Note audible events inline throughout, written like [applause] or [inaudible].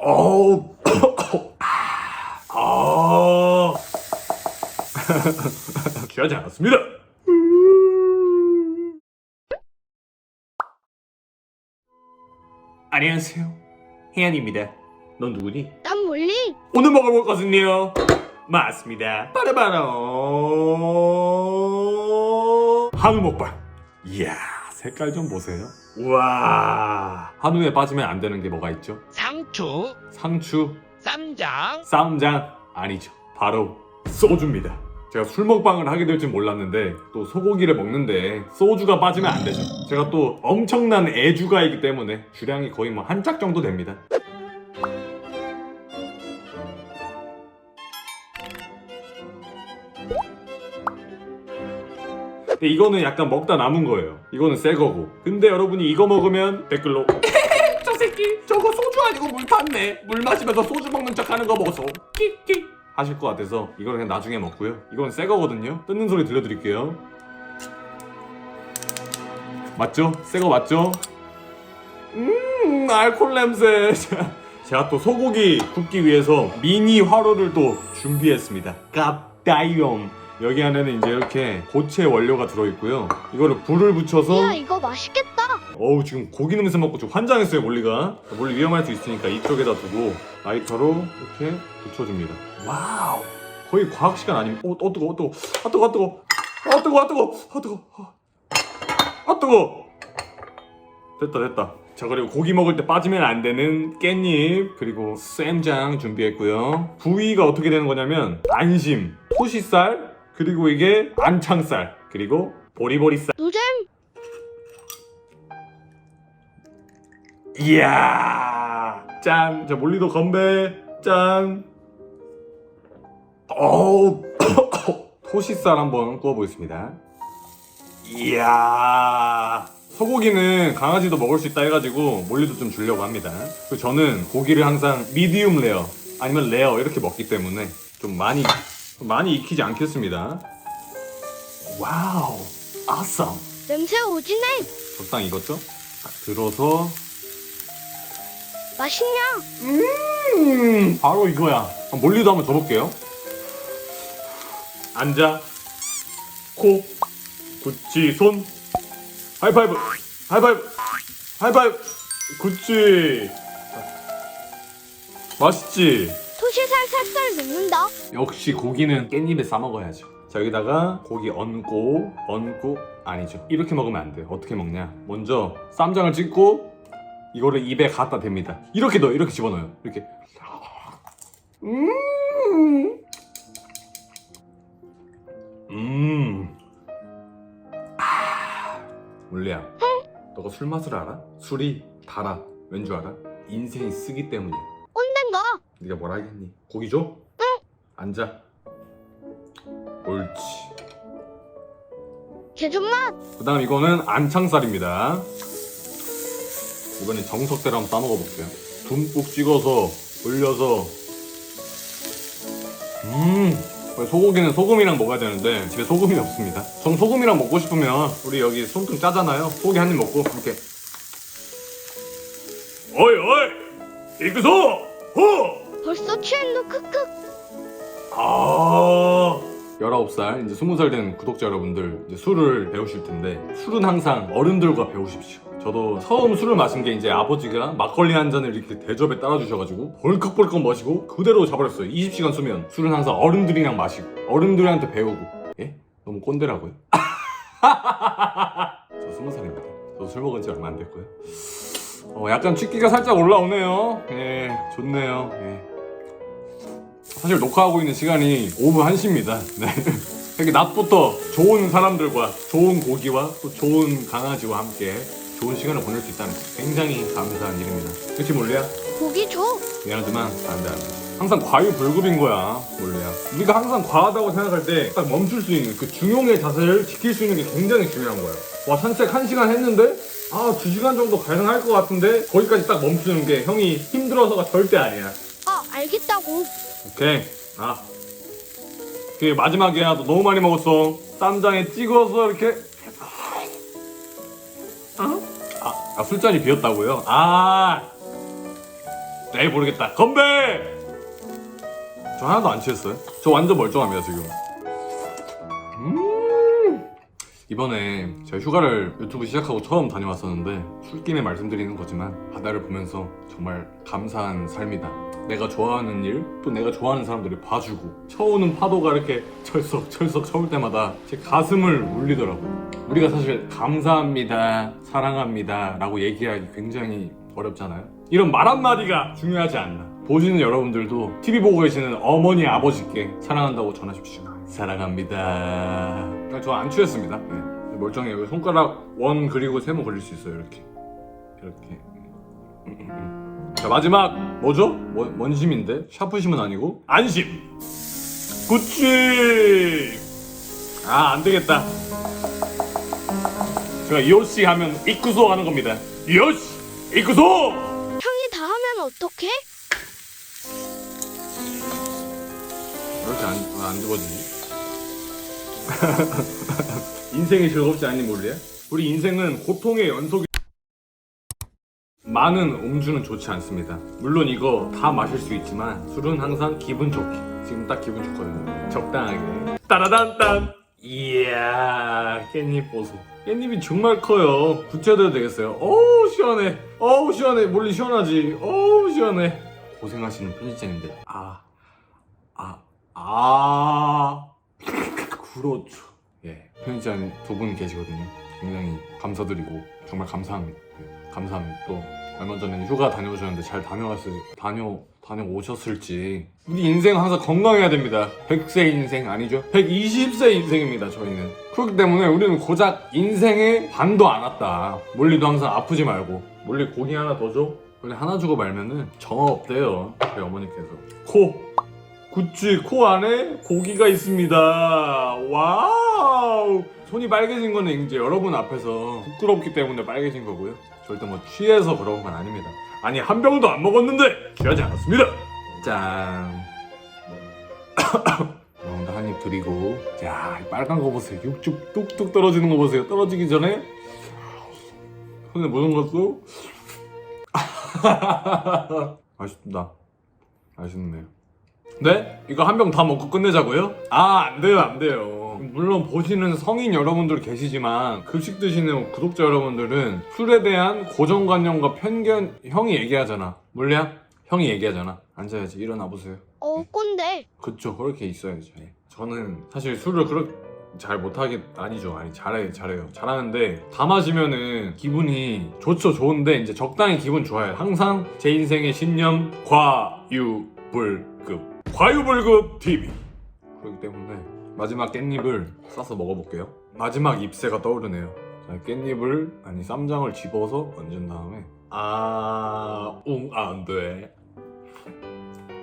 어우, [coughs] 아, [laughs] 취하지 않았습니다. 안녕하세요, 혜연입니다. 넌 누구니? 난 몰리 오늘 먹어볼 것은요 맞습니다 빠르바라 한우 먹방 이야 색깔 좀 보세요 우와 한우에 빠지면 안 되는 게 뭐가 있죠? 상추, 상추, 쌈장, 쌈장. 아니죠. 바로 소주입니다. 제가 술 먹방을 하게 될줄 몰랐는데 또 소고기를 먹는데 소주가 빠지면 안 되죠. 제가 또 엄청난 애주가이기 때문에 주량이 거의 뭐 한 짝 정도 됩니다. 근데 이거는 약간 먹다 남은 거예요. 이거는 새 거고. 근데 여러분이 이거 먹으면 댓글로 저거 소주 아니고 물 탔네. 물 마시면서 소주 먹는 척 하는 거 보소. 끽끽 하실 것 같아서 이거는 그냥 나중에 먹고요. 이건 새 거거든요. 뜯는 소리 들려드릴게요. 맞죠? 새 거 맞죠? 음 알콜 냄새. [laughs] 제가 또 소고기 굽기 위해서 미니 화로를 또 준비했습니다. 깝다이옴. 여기 안에는 이제 이렇게 고체 원료가 들어있고요. 이거를 불을 붙여서 야 이거 맛있겠다 어우 지금 고기 냄새 맡고 좀 환장했어요 몰리가. 몰리 위험할 수 있으니까 이쪽에다 두고 라이터로 이렇게 붙여줍니다. 와우! 거의 과학 시간 아닙니까? 어, 어 뜨거 어 뜨거. 아 뜨거 아 뜨거. 아 뜨거 아 뜨거. 아 뜨거. 아 뜨거. 됐다 됐다. 자 그리고 고기 먹을 때 빠지면 안 되는 깻잎 그리고 쌈장 준비했고요. 부위가 어떻게 되는 거냐면 안심 토시살 그리고 이게 안창살 그리고 보리보리살. 노잼 이야. 짠! 자 몰리도 건배. 짠! 어우. [coughs] 토시살 한번 구워보겠습니다. 이야. 소고기는 강아지도 먹을 수 있다 해가지고 몰리도 좀 주려고 합니다. 그리고 저는 고기를 항상 미디움 레어 아니면 레어 이렇게 먹기 때문에 좀 많이 좀 많이 익히지 않겠습니다. 와우. awesome 냄새 오지네 적당히 익었죠? 딱 들어서 맛있냐 음, 바로 이거야. 몰리도 한번 줘볼게요. 앉아. 코. 구찌, 손. 하이파이브. 하이파이브. 하이파이브. 구찌. 맛있지? 토시살 살살 녹는다 역시 고기는 깻잎에 싸 먹어야죠. 자, 여기다가 고기 얹고, 얹고, 아니죠. 이렇게 먹으면 안 돼. 어떻게 먹냐? 먼저 쌈장을 찍고, 이거를 입에 갖다 댑니다. 이렇게 넣어, 이렇게 집어넣어요. 이렇게. 음. 음. 아. 물리야. 너가 술 맛을 알아? 술이 달아. 왠 줄 알아? 인생이 쓰기 때문이야. 꼰댄가 네가 뭐라 하겠니? 고기 줘? 응. 앉아. 옳지. 개존맛 그다음 이거는 안창살입니다. 이번엔 정석대로 한번 싸먹어 볼게요. 듬뿍 찍어서 올려서. 음. 소고기는 소금이랑 먹어야 되는데 집에 소금이 없습니다. 전 소금이랑 먹고 싶으면 우리 여기 손금 짜잖아요. 소고기 한 입 먹고 이렇게. 어이 어이 이그소 호. 벌써 취했노 크크 아 19살 이제 20살 된 구독자 여러분들 이제 술을 배우실 텐데 술은 항상 어른들과 배우십시오. 저도 처음 술을 마신 게 이제 아버지가 막걸리 한 잔을 이렇게 대접에 따라주셔가지고 벌컥벌컥 마시고 그대로 자버렸어요. 20시간 수면 술은 항상 어른들이랑 마시고 어른들한테 배우고. 예? 너무 꼰대라고요? [laughs] 저 20살입니다. 저도 술 먹은 지 얼마 안 됐고요. 어, 약간 취기가 살짝 올라오네요. 예 좋네요. 예. 사실 녹화하고 있는 시간이 오후 1시입니다. 네. 이렇게 낮부터 좋은 사람들과 좋은 고기와 또 좋은 강아지와 함께 좋은 시간을 보낼 수 있다는 거 굉장히 감사한 일입니다. 그렇지 몰리야? 고기 줘 미안하지만 안 돼, 안 돼. 항상 과유불급인 거야, 몰리야. 우리가 항상 과하다고 생각할 때 딱 멈출 수 있는 그 중용의 자세를 지킬 수 있는 게 굉장히 중요한 거야. 와, 산책 1 시간 했는데 아, 2시간 정도 가능할 것 같은데 거기까지 딱 멈추는 게 형이 힘들어서가 절대 아니야. 아 알겠다고 오케이. 아. 그게 마지막이야. 너 너무 많이 먹었어. 쌈장에 찍어서 이렇게. 어? 아, 아, 술잔이 비었다고요? 아. 에이 모르겠다 건배 저 하나도 안 취했어요 저 완전 멀쩡합니다 지금 음 이번에 제가 휴가를 유튜브 시작하고 처음 다녀왔었는데 술김에 말씀드리는 거지만 바다를 보면서 정말 감사한 삶이다 내가 좋아하는 일 또 내가 좋아하는 사람들이 봐주고 쳐오는 파도가 이렇게 철썩철썩 쳐올 때마다 제 가슴을 울리더라고요 우리가 사실 감사합니다 사랑합니다 라고 얘기하기 굉장히 어렵잖아요. 이런 말 한마디가 중요하지 않나. 보시는 여러분들도 TV 보고 계시는 어머니 아버지께 사랑한다고 전하십시오. 사랑합니다. 저 안 취했습니다. 네. 멀쩡해요. 손가락 원 그리고 세모 걸릴 수 있어요. 이렇게. 이렇게. 자 마지막 뭐죠? 원, 원심인데? 샤프심은 아니고? 안심. 구찌 아 안 되겠다. 제가 요시 하면 이쿠소 하는 겁니다. 요시 이쿠소! 형이 다 하면 어떡해? 왜 이렇게 안, 왜안 집어지지? [laughs] 인생이 즐겁지 않니 몰래? 우리 인생은 고통의 연속이 많은 음주는 좋지 않습니다. 물론 이거 다 마실 수 있지만 술은 항상 기분 좋게 지금 딱 기분 좋거든요. 적당하게. 따라단딴. 이야 깻잎 보소. 깻잎이 정말 커요. 부채도 되겠어요? 어우 시원해. 어우 시원해. 몰리 시원하지? 어우 시원해. 고생하시는 편집자님들. 아 아, 아, 그렇죠. 예, 편집자님 두 분 계시거든요. 굉장히 감사드리고 정말 감사합니다. 예, 감사합니다. 또 얼마 전에 휴가 다녀오셨는데 잘 다녀왔을 다녀 다녀오셨을지 우리 인생 항상 건강해야 됩니다. 100세 인생 아니죠? 120세 인생입니다. 저희는 그렇기 때문에 우리는 고작 인생의 반도 안 왔다. 몰리도 항상 아프지 말고 몰리 고기 하나 더 줘. 원래 하나 주고 말면은 정화 없대요. 저희 어머니께서 코 구찌 코 안에 고기가 있습니다. 와우. 손이 빨개진 거는 이제 여러분 앞에서 부끄럽기 때문에 빨개진 거고요. 절대 뭐 취해서 그런 건 아닙니다. 아니 한 병도 안 먹었는데 취하지 않았습니다. 짠. [coughs] 여러분들 한입 드리고 자, 이 빨간 거 보세요. 육즙 뚝뚝 떨어지는 거 보세요. 떨어지기 전에 손에 묻은 것도 [laughs] 맛있다. 맛있네요. 네? 이거 한 병 다 먹고 끝내자고요? 아, 안 돼요, 안 돼요. 물론 보시는 성인 여러분들 계시지만 급식 드시는 구독자 여러분들은 술에 대한 고정관념과 편견 형이 얘기하잖아. 몰래야? 형이 얘기하잖아. 앉아야지. 일어나 보세요. 어 꼰대. 그쵸 그렇게 있어야죠 저는 사실 술을 그렇게 잘 못하게 아니죠 아니 잘해 잘해요 잘하는데 다 마시면은 기분이 좋죠 좋은데 이제 적당히 기분 좋아요 항상 제 인생의 신념 과유불급 과유불급 TV 그렇기 때문에 마지막 깻잎을 싸서 먹어볼게요 마지막 잎새가 떠오르네요 자, 깻잎을 아니 쌈장을 집어서 얹은 다음에 아웅 안돼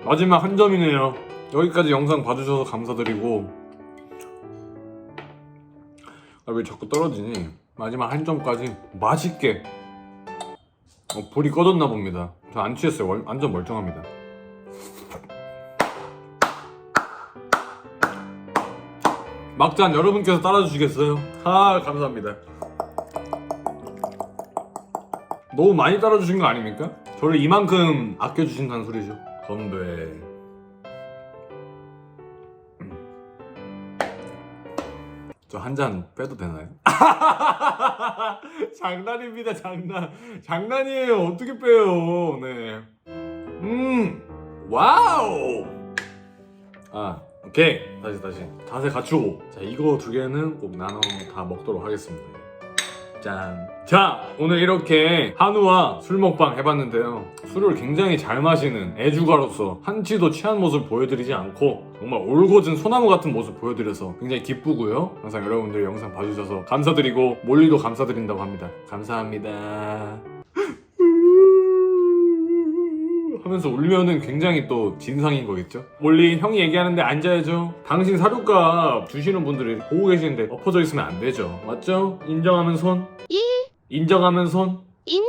마지막 한 점이네요. 여기까지 영상 봐주셔서 감사드리고 아 왜 자꾸 떨어지니? 마지막 한 점까지 맛있게 어, 불이 꺼졌나 봅니다. 저 안 취했어요. 월- 완전 멀쩡합니다. 막잔 여러분께서 따라주시겠어요? 아 감사합니다. 너무 많이 따라주신 거 아닙니까? 저를 이만큼 아껴주신다는 소리죠. 건배. 저 한 잔 빼도 되나요? [laughs] 장난입니다, 장난. 장난이에요. 어떻게 빼요? 네. 음, 와우. 아, 오케이. 다시 다시. 자세 갖추고. 자, 이거 두 개는 꼭 나눠 다 먹도록 하겠습니다. 짠. 자, 오늘 이렇게 한우와 술 먹방 해봤는데요. 술을 굉장히 잘 마시는 애주가로서 한치도 취한 모습 보여드리지 않고 정말 올곧은 소나무 같은 모습 보여드려서 굉장히 기쁘고요. 항상 여러분들 영상 봐주셔서 감사드리고 몰리도 감사드린다고 합니다. 감사합니다. 하면서 울면은 굉장히 또 진상인 거겠죠? 몰리 형이 얘기하는데 앉아야죠. 당신 사료값 주시는 분들이 보고 계시는데 엎어져 있으면 안 되죠. 맞죠? 인정하면 손. 일, 인정하면 손. 인,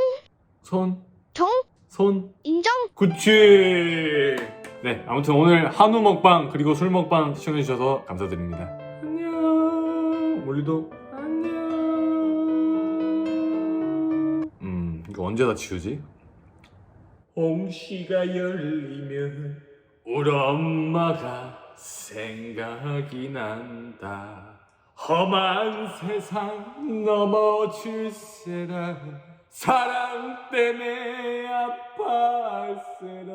손. 정, 손. 인정. 그치. 네, 아무튼 오늘 한우 먹방 그리고 술 먹방 시청해주셔서 감사드립니다. 안녕. 몰리도 안녕. 음, 이거 언제 다 치우지? 홍시가 열리면 우리 엄마가 생각이 난다. 험한 세상 넘어질세라. 사랑 때문에 아파할세라